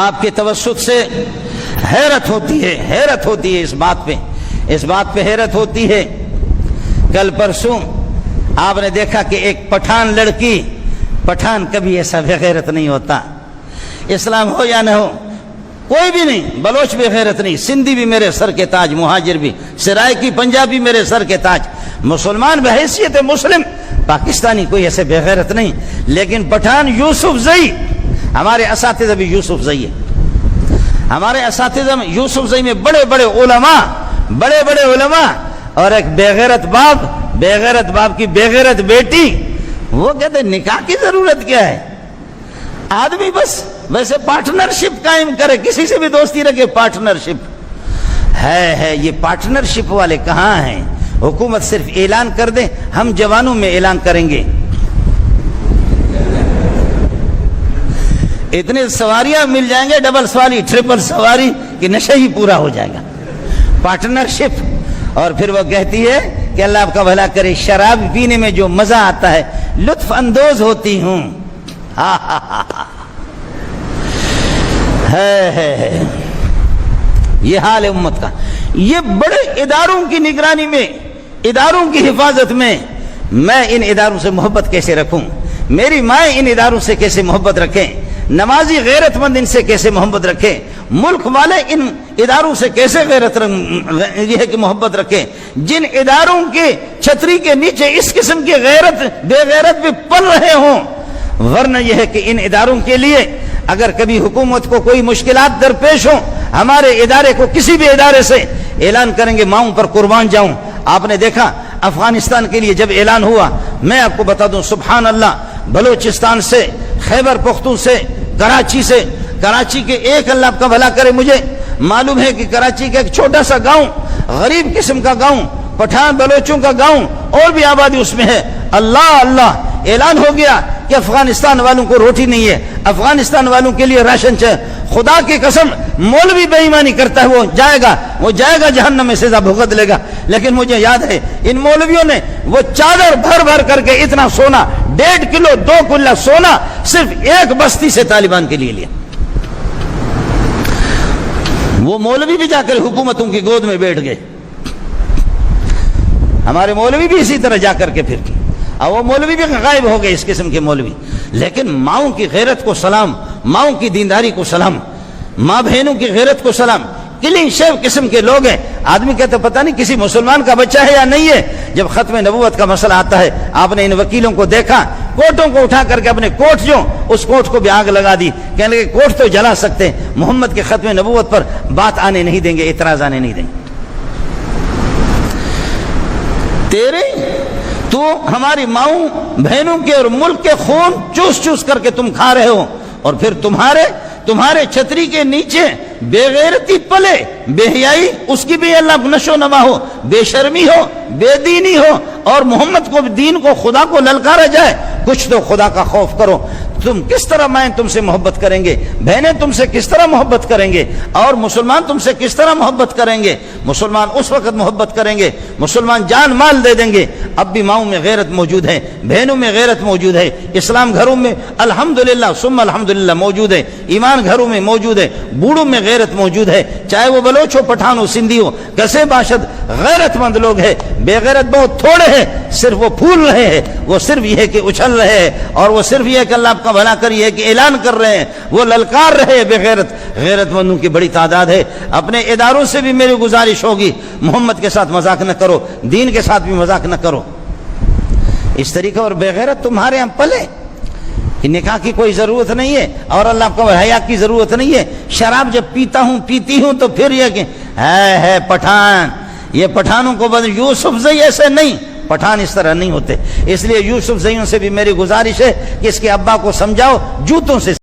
آپ کے توسط سے حیرت ہوتی ہے، حیرت ہوتی ہے اس بات پہ۔ اس بات پہ حیرت ہوتی ہے۔ کل پرسوں آپ نے دیکھا کہ ایک پٹھان لڑکی، پٹھان کبھی ایسا بغیرت نہیں ہوتا۔ اسلام ہو یا نہ ہو، کوئی بھی نہیں، بلوچ بھی غیرت نہیں۔ سندھی بھی میرے سر کے تاج، مہاجر بھی، سرائے کی پنجابی میرے سر کے تاج۔ مسلمان بحیثیت مسلم، پاکستانی کوئی ایسے بغیرت نہیں۔ لیکن پٹھان یوسف زئی ہمارے اساتذہ بھی یوسف زئی ہے ہمارے اساتذہ میں یوسف زئی میں بڑے بڑے علماء، بڑے بڑے علماء اور ایک بےغیرت باپ بےغیرت باپ کی بےغیرت بیٹی، وہ کہتے نکاح کی ضرورت کیا ہے؟ آدمی بس، ویسے پارٹنرشپ قائم کرے، کسی سے بھی دوستی رکھے پارٹنرشپ ہے ہے، یہ پارٹنرشپ والے کہاں ہیں؟ حکومت صرف اعلان کر دے ہم جوانوں میں اعلان کریں گے۔ اتنے سواریاں مل جائیں گے، ڈبل سواری ٹرپل سواری کہ نشہ ہی پورا ہو جائے گا۔ پارٹنرشپ۔ اور پھر وہ کہتی ہے کہ اللہ آپ کا بھلا کرے، شراب پینے میں جو مزہ آتا ہے، لطف اندوز ہوتی ہوں۔ ہاں ہاں ہاں, ہاں۔ یہ حال ہے امت کا۔ یہ بڑے اداروں کی نگرانی میں، اداروں کی حفاظت میں میں ان اداروں سے محبت کیسے رکھوں؟ میری مائیں ان اداروں سے کیسے محبت رکھیں؟ نمازی غیرت مند ان سے کیسے محبت رکھیں؟ ملک والے ان اداروں سے کیسے غیرت یہ ہے کہ محبت رکھیں؟ جن اداروں کے چھتری کے نیچے اس قسم کی غیرت، بے غیرت بھی پل رہے ہوں، ورنہ یہ ہے کہ ان اداروں کے لیے اگر کبھی حکومت کو کوئی مشکلات درپیش ہوں، ہمارے ادارے کو کسی بھی ادارے سے اعلان کریں گے، ماؤں پر قربان جاؤں۔ آپ نے دیکھا، افغانستان کے لیے جب اعلان ہوا، میں آپ کو بتا دوں، سبحان اللہ، بلوچستان سے خیبر پختون سے، کراچی سے۔ کراچی کے ایک اللہ کا بھلا کرے مجھے۔ معلوم ہے کہ کراچی کا ایک چھوٹا سا گاؤں، غریب قسم کا گاؤں، پٹھان بلوچوں کا گاؤں اور بھی آبادی اس میں ہے۔ اللہ اللہ، اعلان ہو گیا کہ افغانستان والوں کو روٹی نہیں ہے۔ افغانستان والوں کے لیے راشن چاہے۔ خدا کی قسم، مولوی بے ایمانی کرتا ہے، وہ جائے گا۔ وہ جائے گا، جہنم میں سزا بھگت لے گا۔ لیکن مجھے یاد ہے، ان مولویوں نے وہ چادر بھر بھر کر کے اتنا سونا، ڈیڑھ کلو، دو کلو سونا صرف ایک بستی سے طالبان کے لیے لیا۔ وہ مولوی بھی جا کر حکومتوں کی گود میں بیٹھ گئے۔ ہمارے مولوی بھی اسی طرح جا کر کے پھر۔ کی اور وہ مولوی بھی غائب ہو گئے اس قسم کے مولوی۔ لیکن ماؤں کی غیرت کو سلام، ماؤں کی دینداری کو سلام، ماں بہنوں کی غیرت کو سلام۔ کلین شیو قسم کے لوگ ہیں۔ آدمی کہتے پتہ نہیں کسی مسلمان کا بچہ ہے یا نہیں ہے۔ جب ختم نبوت کا مسئلہ آتا ہے، آپ نے ان وکیلوں کو دیکھا، کوٹوں کو اٹھا کر کے اپنے کوٹ جو، اس کوٹ کو بھی آگ لگا دی۔ کہنے لگے، کوٹ تو جلا سکتے ہیں۔ محمد کے ختم نبوت پر بات آنے نہیں دیں گے، اعتراض آنے نہیں دیں گے۔ تیرے تو ہماری ماؤں بہنوں کے اور ملک کے خون چوس چوس کر کے تم کھا رہے ہو اور پھر تمہارے تمہارے چھتری کے نیچے بے غیرتی پلے، بے حیائی، اس کی بھی اللہ نشو نما ہو، بے شرمی ہو، بے دینی ہو اور محمد کو، دین کو، خدا کو للکارا جائے، کچھ تو خدا کا خوف کرو۔ تم کس طرح مائیں تم سے محبت کریں گے؟ بہنیں تم سے کس طرح محبت کریں گے؟ اور مسلمان تم سے کس طرح محبت کریں گے؟ مسلمان اس وقت محبت کریں گے، مسلمان جان مال دے دیں گے۔ اب بھی ماؤں میں غیرت موجود ہے، بہنوں میں غیرت موجود ہے، اسلام گھروں میں الحمدللہ، ثم الحمدللہ موجود ہے۔ ایمان گھروں میں موجود ہے، بوڑھوں میں غیرت موجود ہے۔ چاہے وہ بلوچ ہو پٹھان ہو سندھی ہو کسے باشد غیرت مند لوگ ہیں۔ بے غیرت بہت تھوڑے ہیں، صرف وہ پھول رہے ہیں، وہ صرف یہ کہ اچھل رہے ہیں اور وہ صرف یہ کہ اللہ آپ کا کا بھلا کریے کہ اعلان کر رہے ہیں، وہ للکار رہے بے غیرت۔ غیرت مندوں کی بڑی تعداد ہے۔ اپنے اداروں سے بھی میری گزارش ہوگی۔ محمد کے ساتھ مذاق نہ کرو، دین کے ساتھ بھی مذاق نہ کرو۔ اس طریقے اور بے غیرت تمہارے یہاں پلے۔ کہ نکاح کی کوئی ضرورت نہیں ہے اور اللہ کو حیا کی ضرورت نہیں ہے۔ شراب جب پیتا ہوں، پیتی ہوں تو پھر یہ کہ ہے ہے پٹھان۔ یہ پٹھانوں کو بدل یوسف زئی ایسے نہیں۔ پٹھان اس طرح نہیں ہوتے۔ اس لیے یوسف زئیوں سے بھی میری گزارش ہے کہ اس کے ابا کو سمجھاؤ، جوتوں سے